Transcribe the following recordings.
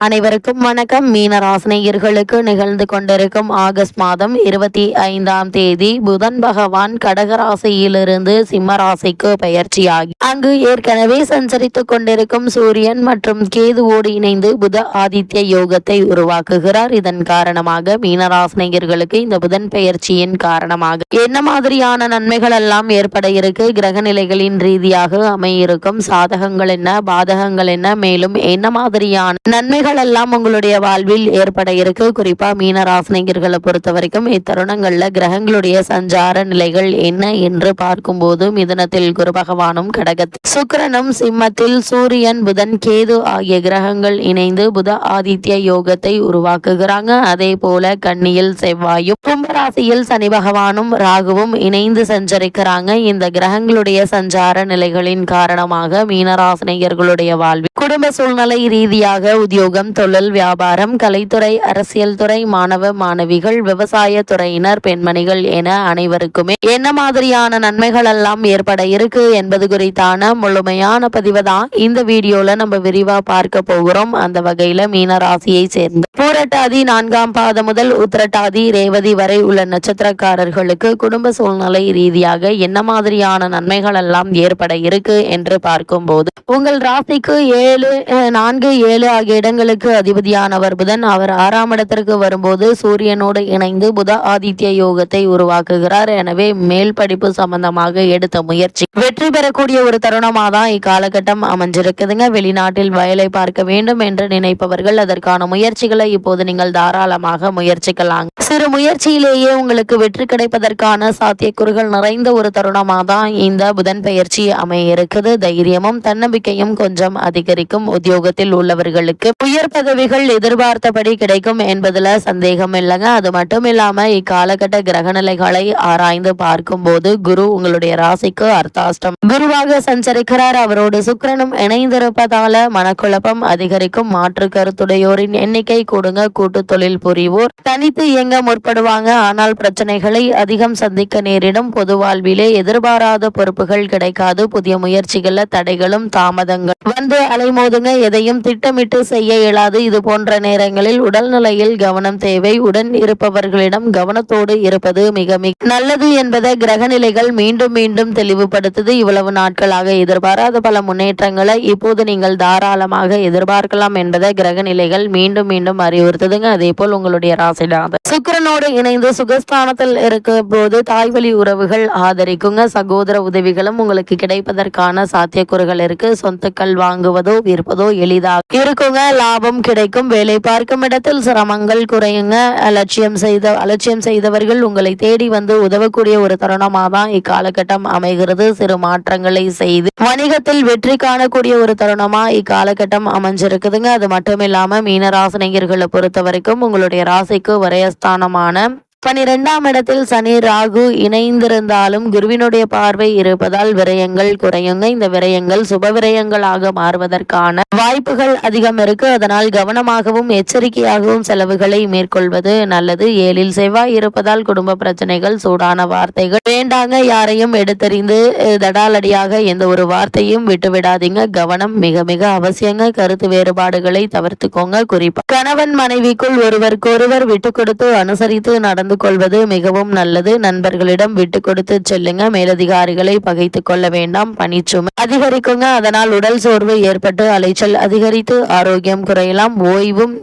அனைவருக்கும் வணக்கம். மீனராசினியர்களுக்கு நிகழ்ந்து கொண்டிருக்கும் ஆகஸ்ட் மாதம் இருபத்தி ஐந்தாம் தேதி புதன் பகவான் கடகராசியிலிருந்து சிம்ம ராசிக்கு பயிற்சியாகி அங்கு ஏற்கனவே சஞ்சரித்துக் கொண்டிருக்கும் சூரியன் மற்றும் கேதுவோடு இணைந்து புத ஆதித்ய யோகத்தை உருவாக்குகிறார். இதன் காரணமாக மீனராசினியர்களுக்கு இந்த புதன் பெயர்ச்சியின் காரணமாக என்ன மாதிரியான நன்மைகள் எல்லாம் ஏற்பட இருக்கு? கிரக நிலைகளின் ரீதியாக அமையிருக்கும் சாதகங்கள் என்ன? பாதகங்கள் என்ன? மேலும் என்ன மாதிரியான நன்மைகள் எல்லாம் உங்களுடைய வாழ்வில் ஏற்பட இருக்கு. குறிப்பா மீனராசினியர்களை பொறுத்த வரைக்கும் இத்தருணங்கள்ல கிரகங்களுடைய சஞ்சார நிலைகள் என்ன என்று பார்க்கும்போது மிதனத்தில் குரு பகவானும் கடகத்தில் சுக்கிரனும் சிம்மத்தில் சூரியன் புதன் கேது ஆகிய கிரகங்கள் இணைந்து புத ஆதித்ய யோகத்தை உருவாக்குகிறாங்க. அதே போல கன்னியில் செவ்வாயும் கும்பராசியில் சனி பகவானும் ராகுவும் இணைந்து சஞ்சரிக்கிறாங்க. இந்த கிரகங்களுடைய சஞ்சார நிலைகளின் காரணமாக மீனராசினியர்களுடைய வாழ்வில் குடும்ப சூழ்நிலை ரீதியாக உத்தியோகம் தொழில் வியாபாரம் கலைத்துறை அரசியல் துறை மாணவ மாணவிகள் விவசாய துறையினர் பெண்மணிகள் என அனைவருக்குமே என்ன மாதிரியான நன்மைகள் எல்லாம் ஏற்பட இருக்கு என்பது குறித்தான முழுமையான பதிவு தான் இந்த வீடியோல நம்ம விரிவா பார்க்க போகிறோம். அந்த வகையில மீன ராசியை சேர்ந்த பூரட்டாதி நான்காம் பாதம் முதல் உத்திரட்டாதி ரேவதி வரை உள்ள நட்சத்திரக்காரர்களுக்கு குடும்ப சூழ்நிலை ரீதியாக என்ன மாதிரியான நன்மைகள் எல்லாம் ஏற்பட இருக்கு என்று பார்க்கும்போது உங்கள் ராசிக்கு ஏழு நான்கு ஏழு ஆகிய இடங்களுக்கு அதிபதியானவர் புதன். அவர் ஆறாம் இடத்திற்கு வரும்போது சூரியனோடு இணைந்து புத ஆதித்ய யோகத்தை உருவாக்குகிறார். எனவே மேல் படிப்பு சம்பந்தமாக எடுத்த முயற்சி. வெற்றி பெறக்கூடிய ஒரு தருணமாக தான் இக்காலகட்டம் அமைஞ்சிருக்குதுங்க. வெளிநாட்டில் வயலை பார்க்க வேண்டும் என்று நினைப்பவர்கள் அதற்கான முயற்சிகளை இப்போது நீங்கள் தாராளமாக முயற்சிக்கலாம் சிறு முயற்சியிலேயே உங்களுக்கு வெற்றி கிடைப்பதற்கான சாத்தியக்கூறுகள் நிறைந்த ஒரு தருணமாக தான் இந்த புதன் பயிற்சி அமைய இருக்குது தைரியமும் தன்னம்பிக்கையும் கொஞ்சம் அதிகரிக்கும் உத்தியோகத்தில் உள்ளவர்களுக்கு. உயர் பதவிகள் எதிர்பார்த்தபடி கிடைக்கும் என்பதுல சந்தேகம் இல்லைங்க. அது மட்டும் இல்லாம இக்காலகட்ட கிரக நிலைகளை ஆராய்ந்து பார்க்கும்போது குரு உங்களுடைய ராசிக்கு அர்த்தாஷ்டம். குருவாக சஞ்சரிக்கிறார். அவரோடு சுக்கரனும் இணைந்திருப்பதால மனக்குழப்பம் அதிகரிக்கும். மாற்று கருத்துடையோரின் எண்ணிக்கை கூடுங்க. கூட்டு தொழில் புரிவோர். தனித்து இயங்க முற்படுவாங்க. ஆனால் பிரச்சனைகளை அதிகம் சந்திக்க நேரிடும். பொது வாழ்விலே எதிர்பாராத பொறுப்புகள் கிடைக்காது. புதிய முயற்சிகள்ல தடைகளும் தாமதங்கள். வந்து அலைமோதுங்க. எதையும் திட்டமிட்டு செய்ய இயலாது. இது போன்ற நேரங்களில் உடல்நிலையில் கவனம் தேவை. உடன் இருப்பவர்களிடம் கவனத்தோடு இருப்பது மிக மிக நல்லது என்பதை கிரகநிலைகள் மீண்டும் மீண்டும் தெளிவுபடுத்துது. இவ்வளவு நாட்களாக எதிர்பாராத பல முன்னேற்றங்களை இப்போது நீங்கள் தாராளமாக எதிர்பார்க்கலாம் என்பதை கிரகநிலைகள் மீண்டும் மீண்டும் அறிவுறுத்துதுங்க. அதே போல் உங்களுடைய ராசிநாதன். சுக்கரனோடு இணைந்து சுகஸ்தானத்தில் இருக்கும் போது தாய்வழி உறவுகள் ஆதரிக்குங்க. சகோதர உதவிகளும் உங்களுக்கு கிடைப்பதற்கான சாத்தியக்கூறுகள் இருக்கு. சொத்துக்கள் வாங்குவதோ விற்பதோ எளிதாக இருக்குங்க. லாபம் கிடைக்கும். வேலை பார்க்கும் இடத்தில் சிரமங்கள் குறையுங்க. அலட்சியம் செய்த அலட்சியம் செய்தவர்கள் உங்களை தேடி வந்து உதவக்கூடிய ஒரு தருணமாக தான் இக்காலகட்டம் அமைகிறது. சிறு மாற்றங்களை செய்து வணிகத்தில் வெற்றி காணக்கூடிய ஒரு தருணமா இக்காலகட்டம் அமைஞ்சிருக்குதுங்க. அது மட்டும் இல்லாம மீனராசினியர்களை பொறுத்த வரைக்கும் உங்களுடைய ராசிக்கு பிரதானமான பனிரெண்டாம் இடத்தில் சனி ராகு இணைந்திருந்தாலும் குருவினுடைய பார்வை இருப்பதால் விரயங்கள் குறையுங்க. இந்த விரயங்கள் சுப விரயங்களாக மாறுவதற்கான வாய்ப்புகள் அதிகம் இருக்கு. அதனால் கவனமாகவும் எச்சரிக்கையாகவும் செலவுகளை மேற்கொள்வது நல்லது. ஏழில் செவ்வாய் இருப்பதால் குடும்ப பிரச்சனைகள் சூடான வார்த்தைகள் வேண்டாங்க. யாரையும் எடுத்தறிந்து தடாலடியாக எந்த ஒரு வார்த்தையும் விட்டுவிடாதீங்க கவனம் மிக மிக அவசியங்க. கருத்து வேறுபாடுகளை தவிர்த்துக்கோங்க. குறிப்பா கணவன் மனைவிக்குள் ஒருவருக்கொருவர் விட்டு கொடுத்து அனுசரித்து நடந்து கொள்வது மிகவும் நல்லது. நண்பர்களிடம் விட்டு கொடுத்து செல்லுங்க. மேலதிகாரிகளை பகைத்து கொள்ள வேண்டாம். பணிச்சுமை அதிகரிக்குங்க. அதனால் உடல் சோர்வு ஏற்பட்டு அலைச்சல் அதிகரித்து ஆரோக்கியம் குறையலாம். ஓய்வும்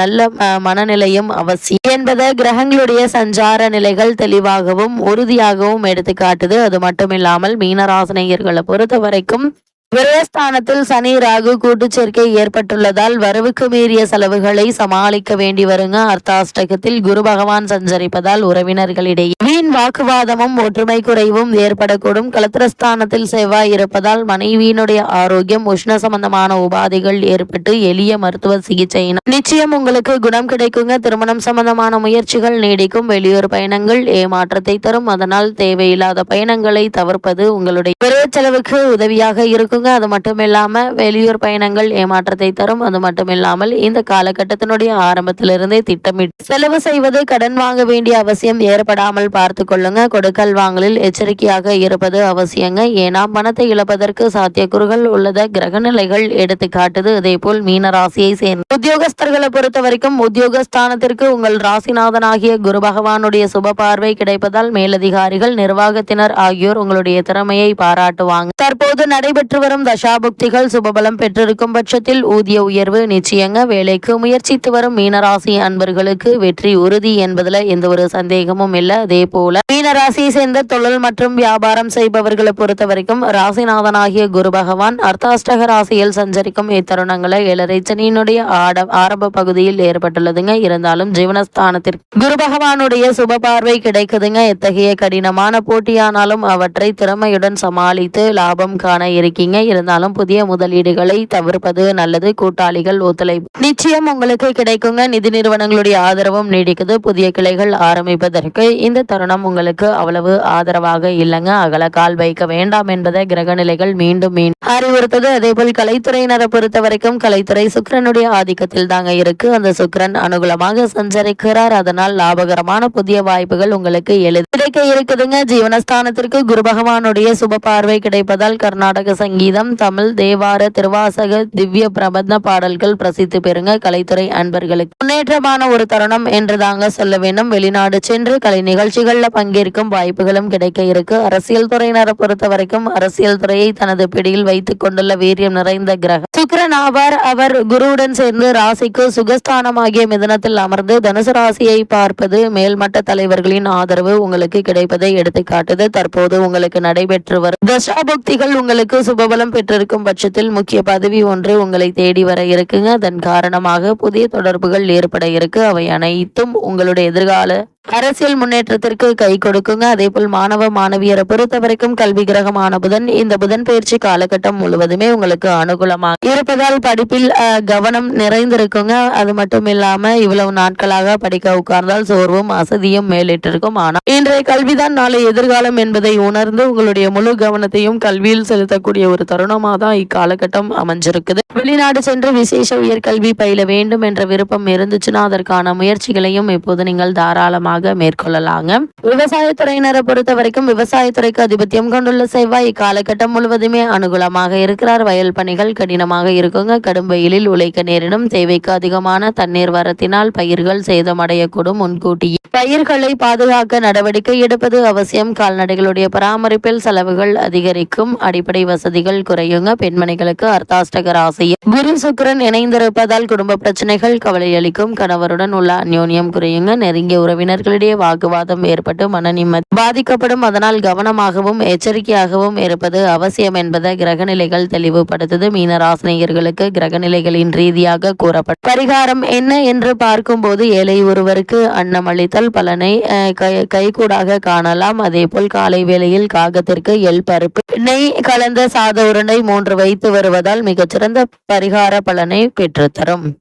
நல்ல மனநிலையும் அவசியம். என்பதை கிரகங்களுடைய சஞ்சார நிலைகள் தெளிவாகவும் உறுதியாகவும் எடுத்து காட்டுது அது மட்டும் இல்லாமல் மீனராசினியர்களை பொறுத்த வரைக்கும் விரயஸ்தானத்தில் சனி ராகு கூட்டுச்சேர்க்கை ஏற்பட்டுள்ளதால் வரவுக்கு மீறிய செலவுகளை சமாளிக்க வேண்டி வருங்க. அர்த்தாஷ்டகத்தில் குரு பகவான் சஞ்சரிப்பதால் உறவினர்களிடையே வாக்குவாதமும் ஒற்றுமை குறைவும் ஏற்படக்கூடும். கலத்திரஸ்தானத்தில் செவ்வாய் இருப்பதால் மனைவியினுடைய ஆரோக்கியம் உஷ்ண சம்பந்தமான உபாதைகள் ஏற்பட்டு எளிய மருத்துவ சிகிச்சை நிச்சயம் உங்களுக்கு குணம் கிடைக்குங்க. திருமணம் சம்பந்தமான முயற்சிகள் நீடிக்கும். வெளியூர் பயணங்கள் ஏமாற்றத்தை தரும். அதனால் தேவையில்லாத பயணங்களை தவிர்ப்பது உங்களுடைய விரைய செலவுக்கு உதவியாக இருக்குங்க. அது மட்டும் இல்லாம வெளியூர் பயணங்கள் ஏமாற்றத்தை தரும். அது மட்டும் இல்லாமல் இந்த காலகட்டத்தினுடைய ஆரம்பத்திலிருந்தே திட்டமிட்டு செலவு செய்வது கடன் வாங்க வேண்டிய அவசியம் ஏற்படாமல் பார்த்து கொள்ளுங்க கொடுக்கல் வாங்கலில் எச்சரிக்கையாக இருப்பது அவசியங்க. ஏன்னா பணத்தை இழப்பதற்கு சாத்தியக்கூறுகள் உள்ளத கிரகநிலைகள் எடுத்து காட்டுது அதே போல் மீன ராசியை சேர்ந்த உத்தியோகஸ்தர்களை பொறுத்த வரைக்கும் உத்தியோகஸ்தானத்திற்கு உங்கள் ராசிநாதனாகிய குரு பகவானுடைய சுப பார்வை கிடைப்பதால் மேலதிகாரிகள் நிர்வாகத்தினர் ஆகியோர் உங்களுடைய திறமையை பாராட்டுவாங்க. தற்போது நடைபெற்று வரும் தசாபுக்திகள் சுபபலம் பெற்றிருக்கும் பட்சத்தில் ஊதிய உயர்வு நிச்சயங்க. வேலைக்கு முயற்சித்து வரும் மீனராசி அன்பர்களுக்கு வெற்றி உறுதி என்பதுல எந்த ஒரு சந்தேகமும் இல்லை. அதே போல் மீனராசியை சேர்ந்த தொழில் மற்றும் வியாபாரம் செய்பவர்களை பொறுத்த வரைக்கும் ராசிநாதனாகிய குரு பகவான் அர்த்தாஷ்டக ராசியில் சஞ்சரிக்கும் இத்தருணங்களை ஏழரை சனியினுடைய ஆட ஆரம்ப பகுதியில் ஏற்பட்டுள்ளதுங்க. இருந்தாலும் ஜீவனஸ்தானத்திற்கு குரு பகவானுடைய சுப பார்வை கிடைக்குதுங்க. எத்தகைய கடினமான போட்டியானாலும் அவற்றை திறமையுடன் சமாளித்து லாபம் காண இருக்கீங்க. இருந்தாலும் புதிய முதலீடுகளை தவிர்ப்பது நல்லது. கூட்டாளிகள் ஒத்துழைப்பு நிச்சயம் உங்களுக்கு கிடைக்குங்க. நிதி நிறுவனங்களுடைய ஆதரவும் நீடிக்குது. புதிய கிளைகள் ஆரம்பிப்பதற்கு இந்த தருணம் உங்களுக்கு அவ்வளவு ஆதரவாக இல்லைங்க. அகல கால் வைக்க வேண்டாம் என்பதை கிரகநிலைகள் மீண்டும் மீண்டும் அறிவுறுத்தது. அதே போல் கலைத்துறையினரை பொறுத்த வரைக்கும் கலைத்துறை சுக்கிரனுடைய ஆதிக்கத்தில் தாங்க இருக்கு. அந்த சுக்கிரன் அனுகூலமாக சஞ்சரிக்கிறார். அதனால் லாபகரமான புதிய வாய்ப்புகள் உங்களுக்கு எழுது கிடைக்க இருக்குதுங்க. ஜீவனஸ்தானத்திற்கு குரு பகவானுடைய சுப பார்வை கிடைப்பதால் கர்நாடக சங்கீதம் தமிழ் தேவார திருவாசக திவ்ய பிரபந்த பாடல்கள் பிரசித்தி பெறுங்க. கலைத்துறை அன்பர்களுக்கு முன்னேற்றமான ஒரு தருணம் என்று தாங்க சொல்ல வேண்டும். வெளிநாடு சென்று கலை நிகழ்ச்சிகள் நிகழ்ச்சிகள்ல பங்கேற்கும் வாய்ப்புகளும் கிடைக்க இருக்கு. அரசியல் துறையினரை பொறுத்த வரைக்கும் அரசியல் துறையை தனது பிடியில் வைத்துக் கொண்டுள்ள வீரியம் நிறைந்த கிரகம். சுக்கிரன் ஆவார் அவர் குருவுடன் சேர்ந்து ராசிக்கு சுகஸ்தானமாகிய மிதனத்தில் அமர்ந்து தனுசு ராசியை பார்ப்பது மேல்மட்ட தலைவர்களின் ஆதரவு உங்களுக்கு கிடைப்பதை எடுத்து காட்டுது தற்போது உங்களுக்கு நடைபெற்று வரும் தசாபக்திகள் உங்களுக்கு சுபபலம் பெற்றிருக்கும் பட்சத்தில் முக்கிய பதவி ஒன்று உங்களை தேடி வர இருக்குங்க. அதன் காரணமாக புதிய தொடர்புகள் ஏற்பட இருக்கு. அவை அனைத்தும் உங்களுடைய எதிர்கால அரசியல் முன்னேற்றத்திற்கு கை கொடுக்குங்க. அதே போல் மாணவ மாணவியரை பொறுத்தவரைக்கும் கல்வி கிரகமான புதன். இந்த புதன் பயிற்சி காலகட்டம் முழுவதுமே உங்களுக்கு அனுகூலமாக இருப்பதால் படிப்பில் கவனம் நிறைந்திருக்குங்க. அது மட்டும் இல்லாம இவ்வளவு நாட்களாக படிக்க உட்கார்ந்தால் சோர்வும் அசதியும் மேலிட்டிருக்கும். ஆனால் இன்றைய கல்விதான் நாளை எதிர்காலம் என்பதை உணர்ந்து உங்களுடைய முழு கவனத்தையும் கல்வியில் செலுத்தக்கூடிய ஒரு தருணமாக தான் இக்காலகட்டம் அமைஞ்சிருக்குது. வெளிநாடு சென்று விசேஷ உயர்கல்வி பயில வேண்டும் என்ற விருப்பம் இருந்துச்சுன்னா அதற்கான முயற்சிகளையும் இப்போது நீங்கள் தாராளமாக மேற்கொள்ளலாங்க. விவசாயத்துறையினரை பொறுத்த வரைக்கும் விவசாயத்துறைக்கு அதிபத்தியம் கொண்டுள்ள செவ்வாய் இக்காலகட்டம் முழுவதுமே அனுகூலமாக இருக்கிறார். வயல் பணிகள் கடினமாக இருக்குங்க. கடும் வெயிலில் உழைக்க நேரிடும். தேவைக்கு அதிகமான தண்ணீர் வரத்தினால் பயிர்கள் சேதமடையக்கூடும் முன்கூட்டியே. பயிர்களை பாதுகாக்க நடவடிக்கை எடுப்பது அவசியம். கால்நடைகளுடைய பராமரிப்பில் செலவுகள் அதிகரிக்கும். அடிப்படை வசதிகள் குறையுங்க. பெண்மணிகளுக்கு அர்த்தாஷ்டக ராசியில் குரு சுக்கிரன் இணைந்திருப்பதால் குடும்ப பிரச்சனைகள் கவலை அளிக்கும். கணவருடன் உள்ள அந்யோன்யம் குறையுங்க. நெருங்கிய உறவினர்களிடையே வாக்குவாதம் ஏற்பட்டு மன நிம்மதி பாதிக்கப்படும். அதனால் கவனமாகவும் எச்சரிக்கையாகவும் இருப்பது அவசியம் என்பதை கிரகநிலைகள் தெளிவுபடுத்துது. நேயர்களுக்கு கிரகநிலைகளின் ரீதியாக கூறப்படும் பரிகாரம் என்ன என்று பார்க்கும்போது ஏழை ஒருவருக்கு அன்னம் அளித்தல் பலனை கை- கைகூடாக காணலாம். அதே போல் காலை வேளையில் காகத்திற்கு எல் பருப்பு நெய் கலந்த சாத உருண்டை மூன்று வைத்து வருவதால் மிகச்சிறந்த பரிகார பலனை பெற்றுத்தரும்.